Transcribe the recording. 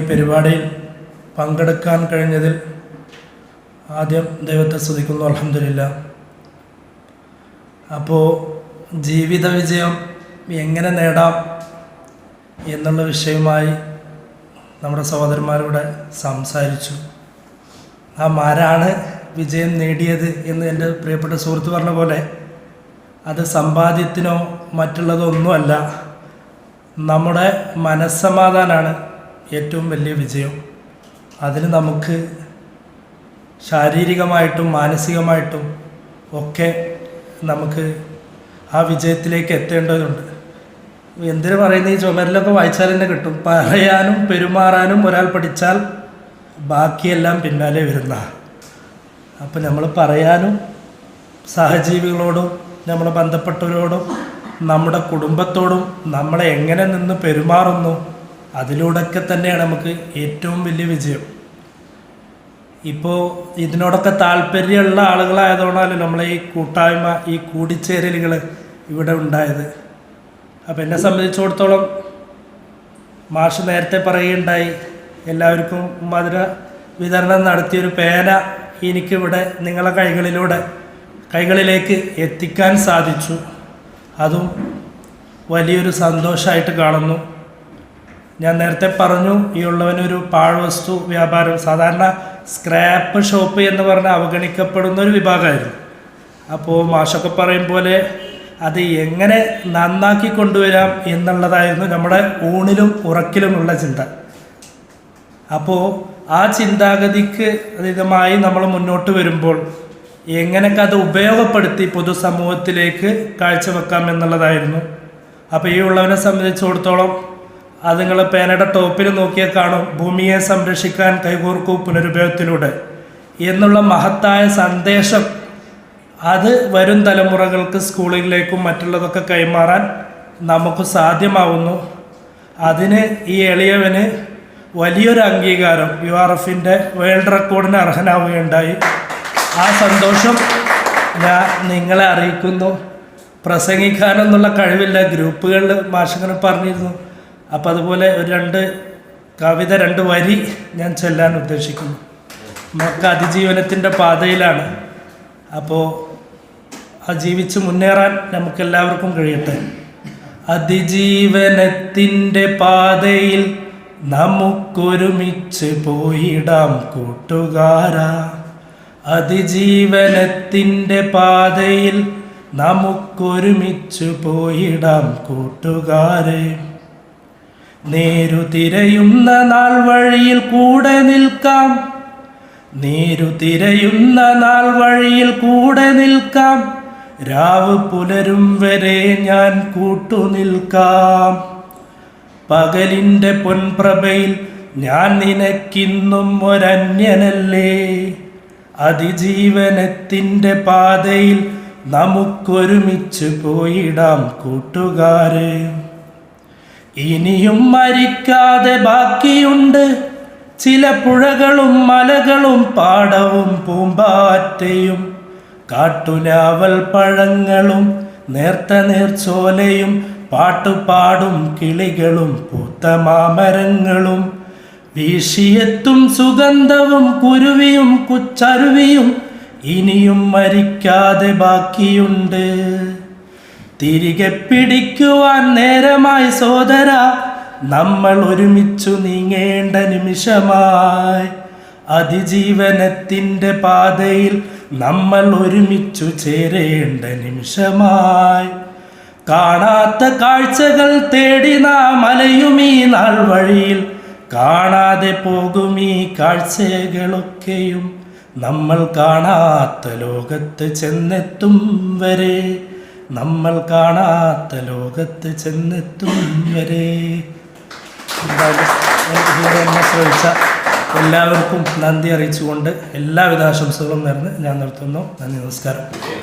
ഈ പരിപാടിയിൽ പങ്കെടുക്കാൻ കഴിഞ്ഞതിൽ ആദ്യം ദൈവത്തെ സ്തുതിക്കുന്നു. അലഹമില്ല അപ്പോൾ ജീവിത വിജയം എങ്ങനെ നേടാം എന്നുള്ള വിഷയവുമായി നമ്മുടെ സഹോദരന്മാരോട് സംസാരിച്ചു. ആ ആരാണ് വിജയം നേടിയത് എന്ന് എന്റെ പ്രിയപ്പെട്ട സുഹൃത്ത് പറഞ്ഞ പോലെ അത് സമ്പാദ്യത്തിനോ മറ്റുള്ളതോ ഒന്നുമല്ല നമ്മുടെ മനസ്സമാധാനമാണ് ഏറ്റവും വലിയ വിജയം. അതിന് നമുക്ക് ശാരീരികമായിട്ടും മാനസികമായിട്ടും ഒക്കെ നമുക്ക് ആ വിജയത്തിലേക്ക് എത്തേണ്ടതുണ്ട്. എന്തിനു പറയുന്ന ഈ ചുമരിലൊക്കെ വായിച്ചാൽ തന്നെ കിട്ടും. പറയാനും പെരുമാറാനും ഒരാൾ പഠിച്ചാൽ ബാക്കിയെല്ലാം പിന്നാലെ വരുന്ന. അപ്പം നമ്മൾ പറയാനും സഹജീവികളോടും നമ്മൾ ബന്ധപ്പെട്ടവരോടും നമ്മുടെ കുടുംബത്തോടും നമ്മളെ എങ്ങനെ നിന്ന് പെരുമാറുന്നു അതിലൂടെയൊക്കെ തന്നെയാണ് നമുക്ക് ഏറ്റവും വലിയ വിജയം. ഇപ്പോൾ ഇതിനോടൊക്കെ താല്പര്യമുള്ള ആളുകളായതുകൊണ്ടാണ് നമ്മളെ ഈ കൂട്ടായ്മ ഈ കൂടിച്ചേരലുകൾ ഇവിടെ ഉണ്ടായത്. അപ്പോൾ എന്നെ സംബന്ധിച്ചിടത്തോളം മാഷ് നേരത്തെ പറയുകയുണ്ടായി എല്ലാവർക്കും മധുര വിതരണം നടത്തിയൊരു പേന എനിക്കിവിടെ നിങ്ങളെ കൈകളിലൂടെ കൈകളിലേക്ക് എത്തിക്കാൻ സാധിച്ചു. അതും വലിയൊരു സന്തോഷമായിട്ട് കാണുന്നു. ഞാൻ നേരത്തെ പറഞ്ഞു ഈ ഉള്ളവനൊരു പാഴ്വസ്തു വ്യാപാരം സാധാരണ സ്ക്രാപ്പ് ഷോപ്പ് എന്ന് പറഞ്ഞാൽ അവഗണിക്കപ്പെടുന്ന ഒരു വിഭാഗമായിരുന്നു. അപ്പോൾ മാഷൊക്കെ പറയും പോലെ അത് എങ്ങനെ നന്നാക്കി കൊണ്ടുവരാം എന്നുള്ളതായിരുന്നു നമ്മുടെ ഊണിലും ഉറക്കിലുമുള്ള ചിന്ത. അപ്പോൾ ആ ചിന്താഗതിക്ക് അതീതമായി നമ്മൾ മുന്നോട്ട് വരുമ്പോൾ എങ്ങനെയൊക്കെ അത് ഉപയോഗപ്പെടുത്തി പൊതുസമൂഹത്തിലേക്ക് കാഴ്ചവെക്കാം എന്നുള്ളതായിരുന്നു. അപ്പോൾ ഈ ഉള്ളവനെ സംബന്ധിച്ചിടത്തോളം അത് നിങ്ങൾ പേനയുടെ ടോപ്പിൽ നോക്കിയാൽ കാണും. ഭൂമിയെ സംരക്ഷിക്കാൻ കൈകോർക്കൂ പുനരുപയോഗത്തിലൂടെ. എന്നുള്ള മഹത്തായ സന്ദേശം അത് വരും തലമുറകൾക്ക് സ്കൂളുകളിലേക്കും മറ്റുള്ളതൊക്കെ കൈമാറാൻ നമുക്ക് സാധ്യമാവുന്നു. അതിന് ഈ എളിയവന് വലിയൊരു അംഗീകാരം. യു ആർ എഫിന്റെ വേൾഡ് റെക്കോർഡിന് അർഹനാവുകയുണ്ടായി. ആ സന്തോഷം ഞാൻ നിങ്ങളെ അറിയിക്കുന്നു. പ്രസംഗിക്കാനെന്നുള്ള കഴിവില്ല. ഗ്രൂപ്പുകളിൽ മാഷങ്ങനെ പറഞ്ഞിരുന്നു. അപ്പോൾ അതുപോലെ ഒരു രണ്ട് കവിത രണ്ട് വരി ഞാൻ ചൊല്ലാൻ ഉദ്ദേശിക്കുന്നു. നമുക്ക് അതിജീവനത്തിന്റെ പാതയിലാണ്. അപ്പോൾ ആ ജീവിച്ച് മുന്നേറാൻ നമുക്കെല്ലാവർക്കും കഴിയട്ടെ. അതിജീവനത്തിന്റെ പാതയിൽ നമുക്കൊരുമിച്ച് പോയിടാം കൂട്ടുകാരാ. അതിജീവനത്തിന്റെ പാതയിൽ നമുക്കൊരുമിച്ച് പോയിടാം കൂട്ടുകാരെ. നേരു തിരയുന്ന നാൾ വഴിയിൽ കൂടെ നിൽക്കാം. നേരു തിരയുന്ന നാൾ വഴിയിൽ കൂടെ നിൽക്കാം. രാവ് പുലരും വരെ ഞാൻ കൂട്ടുനിൽക്കാം പകലിന്റെ പൊൻപ്രഭയിൽ ഞാൻ നിനക്കിന്നും ഒരന്യനല്ലേ? അതിജീവനത്തിന്റെ പാതയിൽ നമുക്കൊരുമിച്ച് പോയിടാം കൂട്ടുകാരെ. ഇനിയും മരിക്കാതെ ബാക്കിയുണ്ട്. ചില പുഴകളും മലകളും പാടവും പൂമ്പാറ്റയും കാട്ടുലാവൽ പഴങ്ങളും നേർത്ത നേർച്ചോലയും പാട്ടുപാടും കിളികളും പൂത്ത മാമരങ്ങളും. വീശിയെത്തും സുഗന്ധവും കുരുവിയും കുച്ചരുവിയും ഇനിയും മരിക്കാതെ ബാക്കിയുണ്ട്. തിരികെ പിടിക്കുവാൻ നേരമായി സോദര നമ്മൾ ഒരുമിച്ചു നീങ്ങേണ്ട നിമിഷമായി. അതിജീവനത്തിന്റെ പാതയിൽ നമ്മൾ ഒരുമിച്ചു ചേരേണ്ട നിമിഷമായി. കാണാത്ത കാഴ്ചകൾ തേടി നാം അലയും ഈ നാൾ വഴിയിൽ. കാണാതെ പോകും ഈ കാഴ്ചകളൊക്കെയും നമ്മൾ കാണാത്ത ലോകത്ത് ചെന്നെത്തും വരെ. നമ്മൾ കാണാത്ത ലോകത്ത് ചെന്നെത്തും വരെ. ശ്രമിച്ച എല്ലാവർക്കും നന്ദി അറിയിച്ചുകൊണ്ട് എല്ലാവിധ ആശംസകളും നേർന്ന് ഞാൻ നിർത്തുന്നു. നന്ദി നമസ്കാരം.